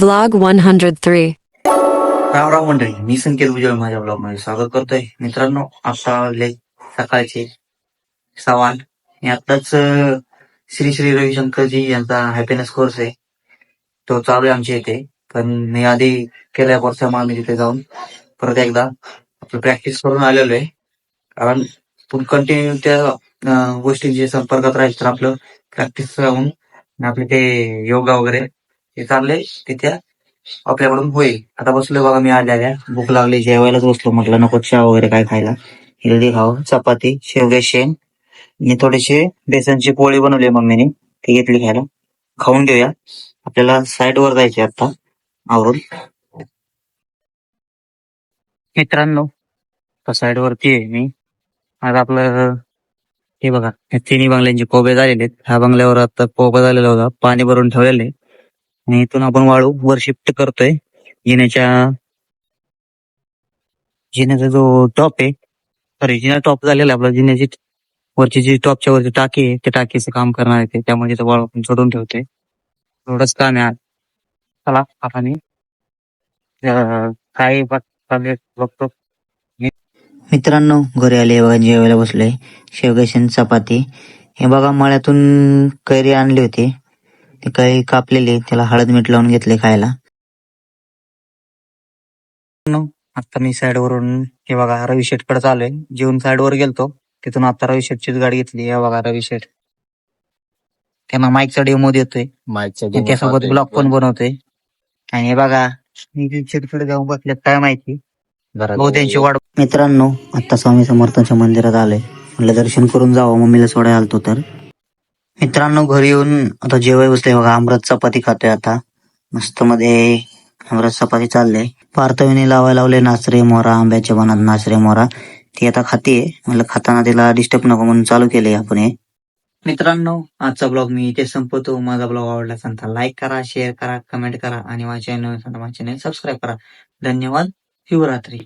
Vlog 103. Ram Ram मंडळी मी संकेत विजय माझ्या ब्लॉगमध्ये स्वागत करतोय. मित्रांनो आता सकाळचे सवाल मी आताच श्री श्री रविशंकरजी यांचा हॅपीनेस कोर्स आहे. तो चालू आहे आमच्या इथे. पण मी आधी केल्या वर्षामा आम्ही तिथे जाऊन परत एकदा आपलं प्रॅक्टिस करून आलेलो आहे. कारण पण कंटिन्यू त्या गोष्टींच्या संपर्कात राहायचं तर आपलं प्रॅक्टिस राहून आपले ते योगा वगैरे हे चाललंय. ते त्या आपल्याकडून होईल. आता बसलो बघा मी आल्या. भूक लागली जेवायलाच बसलो. म्हटलं नको चहा वगैरे काय खायला. हेल्दी खावं. चपाती शेवगे शेंग. आणि थोडेसे बेसनची पोळी बनवली मम्मीने. ती घेतली खायला. खाऊन घेऊया. आपल्याला साईड वर जायचे आता. आवरून. मित्रांनो साईड वरती आहे मी. आज आपलं हे बघा तिन्ही बंगल्यांचे कोबे झालेले आहेत. ह्या बंगल्यावर आता कोबा झालेला होता पाणी भरून ठेवलेले आहे. आणि इथून आपण वाळू वर शिफ्ट करतोय. जिन्याच्या जिन्याचा जो टॉप आहे सॉरी जिना टॉप झालेला आपला जिन्याची वरची जी टॉपच्या वरची टाकी आहे त्या टाकीचं काम करणार आहे ते. त्यामुळे तिथं वाळू आपण सोडून ठेवतोय. एवढंच काम आहे आज. चला आता काय बघतो. मित्रांनो घरी आले बघा जेवायला बसलोय. शेवगेशन चपाती. हे बघा मळ्यातून कैरी आणली होती. ती कैरी कापलेली त्याला हळद मीठ लावून घेतले खायला. आता मी साईड वरून हे बघा रवी शेटकडे चालूय जेवून साईड वर गेलतो. तिथून आता रवी शेटचीच गाडी घेतली हे बघा रवी शेट. त्यांना माईकचा डेमो देतोय. त्याच्यासोबत ब्लॉग पण बनवतोय. आणि हे बघा शेटकडे जाऊन बसल्यात काय माहिती? त्यांची वाट मित्रांनो आता स्वामी समर्थांच्या मंदिरात आलोय. म्हटलं दर्शन करून जावं मम्मीला सोडायला आलतो तर. मित्रांनो घरी येऊन आता जेवाय बसले बघा अमृत चपाती खातोय आता. मस्त मध्ये अमृत चपाती चाललंय. पार्थवीने लावायला लावले नाचरे मोरा आंब्याच्या बनात नाचरे मोरा ती आता खाते मला खाताना तिला डिस्टर्ब नको म्हणून चालू केले आपण हे. मित्रांनो आजचा ब्लॉग मी इथे संपवतो. माझा ब्लॉग आवडला सांगता लाईक करा शेअर करा कमेंट करा आणि माझ्या चॅनल माझ्या चॅनल सबस्क्राईब करा. धन्यवाद. शिवरात्री.